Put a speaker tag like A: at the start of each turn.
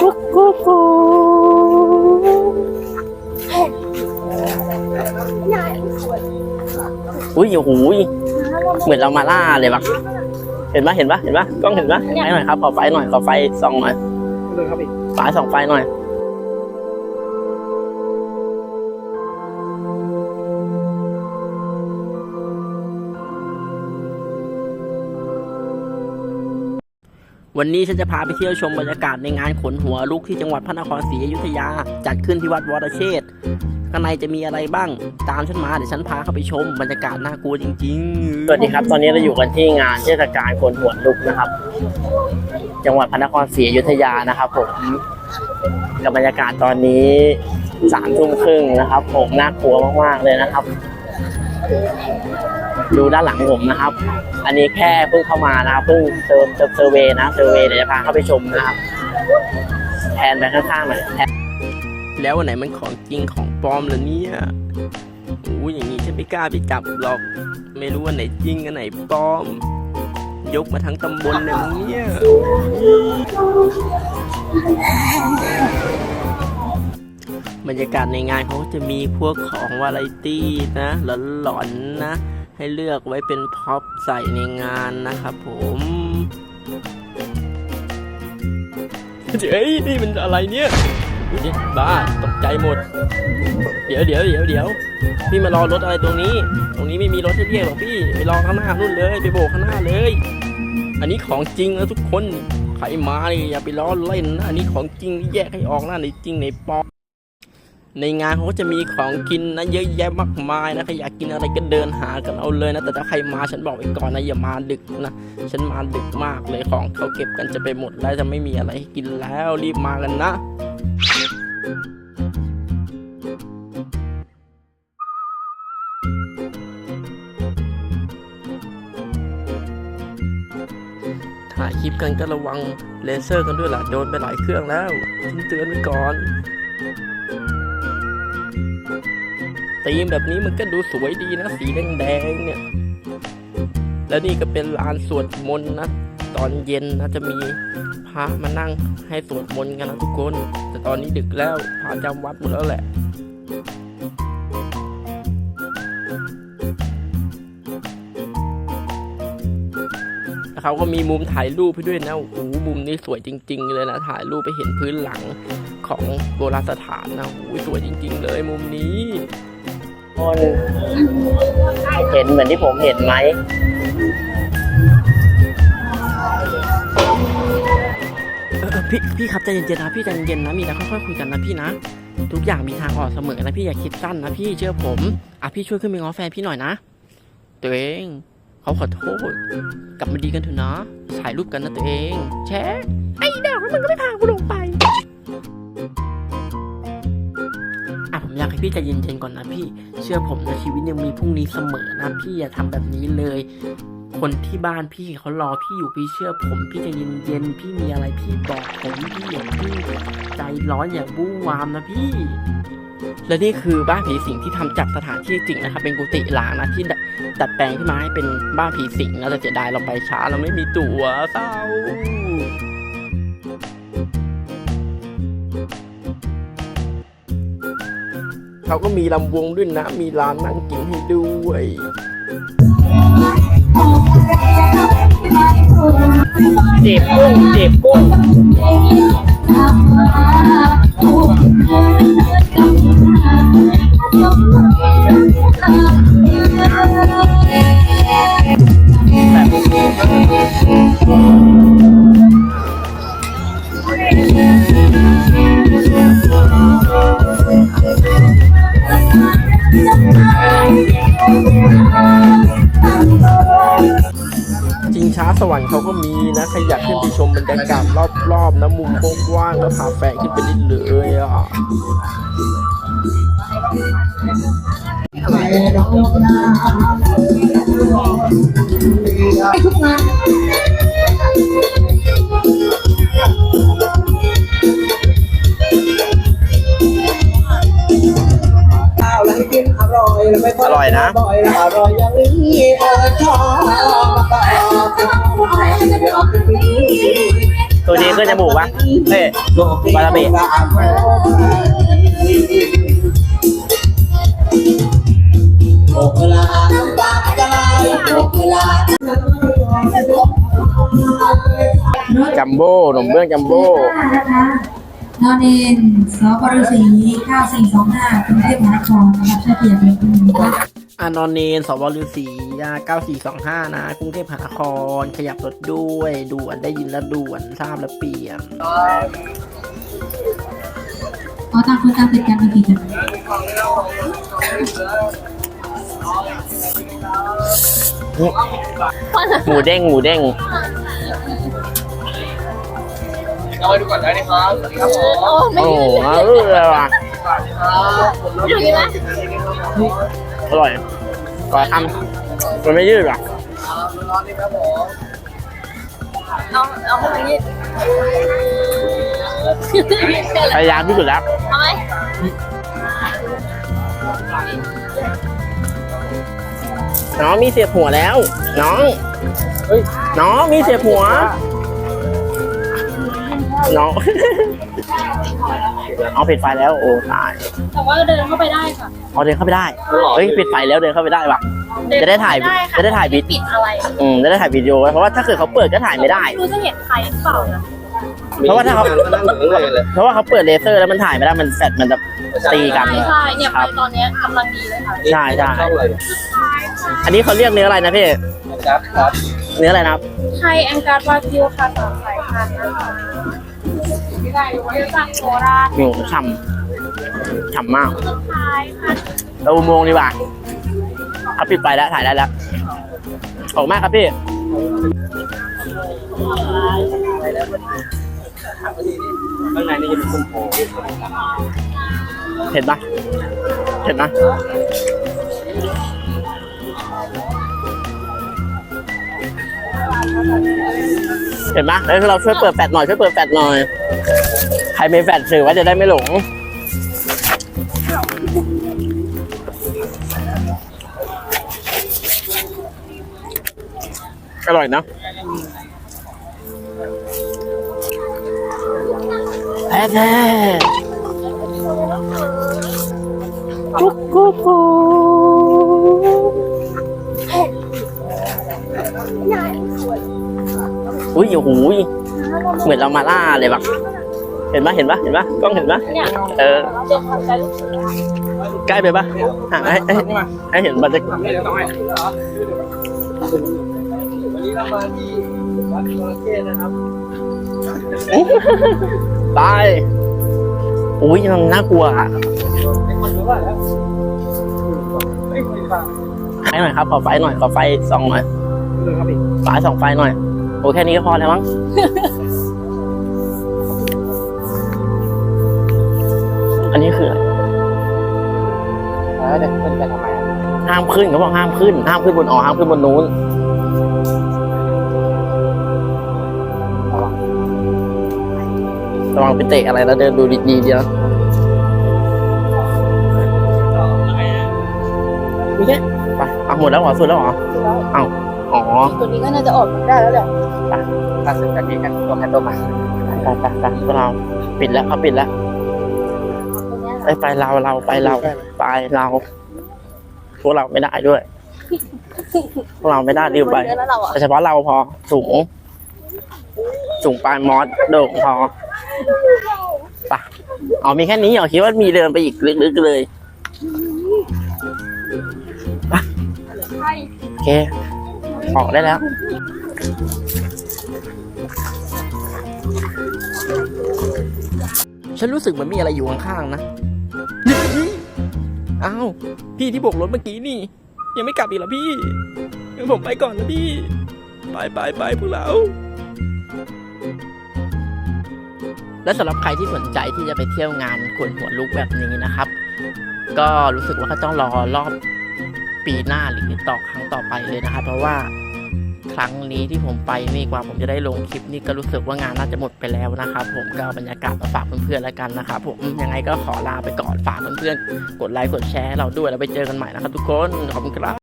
A: กุ๊กกุ๊กกุ๊กอุ้ยโอ้โหเหมือนเรามาล่าเลยปะเห็นปะเห็นปะเห็นปะกล้องเห็นปะไฟหน่อยครับขอไฟหน่อยขอไฟส่องหน่อยไฟส่องไฟหน่อย วันนี้ฉันจะพาไปเที่ยวชมบรรยากาศในงานขนหัวลุกที่จังหวัดพระนครศรีอยุธยา จัดขึ้นที่วัดวรเชษข้างในจะมีอะไรบ้าง ตามฉันมาเดี๋ยวฉันพาเข้าไปชมบรรยากาศน่ากลัวจริงๆ สวัสดีครับ ตอนนี้เราอยู่กันที่งานเทศกาลขนหัวลุกนะครับ จังหวัดพระนครศรีอยุธยานะครับผมกับบรรยากาศตอนนี้สามทุ่มครึ่งนะครับ ผมน่ากลัวมากๆเลยนะครับ ดูด้านหลังผมนะครับ อันนี้แค่เพิ่งเข้ามานะครับเพิ่งเซอร์เซอร์เวย์นะเซอร์เวเดี๋ยวจะพาเข้าไปชมนะครับแทนไปข้างๆหน่อยแแล้ววันไหนมันของจริงของปลอมล่ะเนี่ยโอ้ยอย่างนี้ฉันไม่กล้าไปจับหรอก ไม่รู้ว่าไหนจริงอันไหนปลอม ยกมาทั้งตำบลเลยมึงเนี่ยบรรยากาศในงานเขาจะมีพวกของวาไรตี้นะ หลอนๆนะ ให้เลือกไว้เป็นพ็อปใส่ในงานนะครับผมเฮ้ยนี่มันอะไรเนี่ยดิบ้าตกใจหมด เดี๋ยวเดี๋ยวเดี๋ยวเดี๋ยวพี่มารอรถอะไรตรงนี้ ตรงนี้ไม่มีรถให้เรียกหรอกพี่ไปรอข้างหน้านู่นเลยไปโบกข้างหน้าเลย อันนี้ของจริงนะทุกคนใครมาเนี่ยอย่าไปล้อเล่นนะอันนี้ของจริงแยกให้ออกนะในจริงในปอ ในงานเขาก็จะมีของกินนะเยอะแยะมากมายนะใครอยากกินอะไรก็เดินหากันเอาเลยนะแต่ถ้าใครมาฉันบอกไว้ก่อนนะอย่ามาดึกนะฉันมาดึกมากเลยของเขาเก็บกันจะไปหมดแล้วจะไม่มีอะไรให้กินแล้วรีบมากันนะถ่ายคลิปกันก็ระวังเลเซอร์กันด้วยล่ะโดนไปหลายเครื่องแล้วฉันเตือนไว้ก่อน ธีมแบบนี้มันก็ดูสวยดีนะ สีแดงๆเนี่ย แล้วนี่ก็เป็นลานสวดมนต์นะ ตอนเย็นนะจะมีพระมานั่งให้สวดมนต์กันนะทุกคน แต่ตอนนี้ดึกแล้วพระจำวัดหมดแล้วแหละเขาก็มีมุมถ่ายรูปให้ด้วยนะ โอ้โห มุมนี้สวยจริง ๆ เลยนะ ถ่ายรูปไปเห็นพื้นหลังของโบราณสถานนะ โอ้โห สวยจริง ๆ เลยมุมนี้ คนเห็นเหมือนที่ผมเห็นไหมพี่พี่ครับใจเย็นๆนะพี่ใจเย็นๆนะมีอะไรค่อยๆคุยกันนะพี่นะ ทุกอย่างมีทางออกเสมอนะพี่อย่าคิดสั้นนะพี่เชื่อผมอะพี่ช่วยขึ้นไปง้อแฟนพี่หน่อยนะตัวเองเขาขอโทษกลับมาดีกันเถอะนะถ่ายรูปกันนะตัวเอง แชร์ไอ้ดอกแล้วมันก็ไม่พากูลงไป พี่ใจเย็นๆก่อนนะพี่ เชื่อผมนะชีวิตยังมีพรุ่งนี้เสมอนะพี่อย่าทำแบบนี้เลย คนที่บ้านพี่เขารอพี่อยู่พี่เชื่อผม พี่ใจเย็นๆพี่มีอะไรพี่บอกผมพี่อย่าพี่ใจร้อนอย่าบู้วามนะพี่และนี่คือบ้านผีสิงที่ทำจากสถานที่จริงนะครับเป็นกุฏิหล้างนะที่ดัดแปลงขึ้นมาให้เป็นบ้านผีสิงนะแต่เสียดายเราไปช้าเราไม่มีตั๋วเศร้า เขาก็มีลำวงด้วยนะ มีร้านนั่งกินให้ด้วยเจ็บกุ้งเจ็บกุ้ง จริงช้าสวรรค์เขาก็มีนะใครอยากขึ้นไปชมบรรยากาศรอบๆนะมุมกว้างๆแล้วพาแฟนขึ้นไปได้เลยอะ
B: ข้
C: ขึ้นจมูกปะเฮ้ยบาราเบะ
B: โอกเวลาน้ำตาจะไหลโอกเวลา
C: จัมโบ้ขนมเบื้องจัมโบ้
D: นะคะนอนเอนสปรสี9425กรุงเทพมหานครนะครับช่วยเปลี่ยนเป็นคุณนะคะ
C: อานอนเนนสวฤษีเก้าสี่สองห้านะ กรุงเทพมหานคร ขยับรถด้วย ด่วนได้ยินแล้วด่วน ทราบแล้วเปลี่ยน
D: เพราะต่างคนต่างติดกันมีกี่จัง
C: หมูเด้งหมูเด้ง
B: เราไปดูก่อนได้ไหมครับสวัสดีครับผม
C: โอ้โหอร่อยว่ะ อร่อยก่อนทำมันไม่ยืดหรอ
B: ร้อนดีครับผม
E: เอาเอาไปนี่
C: พยายามที่สุดแล้ว
E: เอาไหม
C: น้องมีเสียบหัวแล้ว น้องเฮ้ยน้องมีเสียบหัว น้องเอาปิดไฟแล้วโอ้ตาย
E: แต่ว่าเดินเข้าไปได้ค่ะ
C: เอาเดินเข้าไปได้เฮ้ยปิดไฟแล้วเดินเข้าไปได้ว่ะ
E: เน
C: จะได้ถ่าย
E: เข้ค่
C: จะได้ถ่ายวิดี
E: ปิดอะไร
C: อืมจะได้ถ่ายวิดีโอไว้เพราะว่าถ้าเกิดเขาเปิดก็ถ่ายไม่ได้
E: ไม่รู้จะเห็นใครหรือเปล่านะ
C: เพราะว่าถ้าเขา
B: นั่งเหมือนเลยเลย
C: เพราะว่าเขาเปิดเลเซอร์แล้วมันถ่ายไม่ได้มันแฟลชมันจะตีกัน
E: ใช่ใช่เนี่ย
C: ค
E: ไป
C: รับ
E: ตอนเนี้ยกำลังดีเลยค่ะ
C: ใช่ใช่
B: เข้าเลย
C: อันนี้เขาเรียกเนื้ออะไรนะพี่
B: ครับครับ
C: เนื้ออะไรนะครับ
E: ไทยแองการวากิวค่ะสามสายพันธุ์นะคะ ไม่ได้จากโคราช
C: หมูฉ่ำฉ่ำมาก
E: สุดท้ายค่ะ
C: เราอุโมงค์ดีกว่าเขาปิดไฟแล้วถ่ายได้แล้วขอบคุณมากครับพี่
B: ข้างในนี่จะเป็นส้มโอ
C: เห็นปะเห็นปะ เห็นปะแล้วเราช่วยเปิดแฟลชหน่อยช่วยเปิดแฟลชหน่อย ใครมีแฟลชสื่อว่าจะได้ไม่หลง อร่อยนะแพ้แพ้กุ๊กกุ๊ก อุ้ยโอ้โหยเหมือนเรามาล่าเลยปะเห็นปะเห็นปะเห็นปะกล้องเห็นปะ
E: เนี่ย
C: เออ
E: เดี๋ยวทำกัน
C: ใกล้ไปปะห่างให้ให้ให้เห็นบรรยากาศ
B: นี่เดี๋ยวต้องให้วันนี้เรามาที่วัดจระเข้นะครับ
C: ตายอุ้ยมันน่ากลัวอะ
B: เป็นคนรู้ว่าแล้วไม่คุยกัน
C: ให้หน่อยครับ ขอไฟหน่อย ขอไฟส่องหน่อย
B: เลยครับพี่
C: ไฟส่องไฟหน่อย โอ้แค่นี้ก็พอแล้วมั้งอันนี้คืออะไร
B: เออเด็กขึ้นไปทำไม
C: ห้ามขึ้นเขาบอกห้ามขึ้น ห้ามขึ้นบนอ๋อห้ามขึ้นบนนู้นระวังไปเตะอะไรแล้วเดินดูดีๆเดียวไม่ใช่ไปเอา หมดแล้วเหรอสุดแล้วเหรอเอาอ๋อ
E: ตัวนี้ก็น่าจะออกได้แล้วแหละ
B: ตัดสินใจกันตัวใครตัวมัน
C: ไปไปไปพวกเราปิดแล้วเขาปิดแล้วไปไปเราเราไปเราไปเราพวกเราไม่ได้ด้วยพวกเราไม่ได้รีบไป
E: เยอะแล้วเราอะ
C: แต่เฉพาะเราพอสูงสูงปลายมอสโด่งพอไปะอ๋อมีแค่นี้เหรอคิดว่ามีเดินไปอีกลึกๆเลย
E: ใช่
C: โอเค ออกได้แล้ว ฉันรู้สึกเหมือนมีอะไรอยู่ข้างๆนะอ้าวพี่ที่โบกรถเมื่อกี้นี่ ยังไม่กลับอีกเหรอพี่งั้นผมไปก่อนนะพี่ ไปไปไปพวกเรา และสำหรับใครที่สนใจที่จะไปเที่ยวงานกวนหัวลุกแบบนี้นะครับ ก็รู้สึกว่าก็ต้องรอรอบ ปีหน้าหรือต่อครั้งต่อไปเลยนะครับเพราะว่าครั้งนี้ที่ผมไปนี่กว่าผมจะได้ลงคลิปนี่ก็รู้สึกว่างานน่าจะหมดไปแล้วนะครับ ผมก็เอาบรรยากาศมาฝากเพื่อนๆแล้วกันนะครับผมยังไงก็ขอลาไปก่อนฝากเพื่อนๆกดไลค์กดแชร์ให้เราด้วยแล้วไปเจอกันใหม่นะครับทุกคนขอบคุณครับ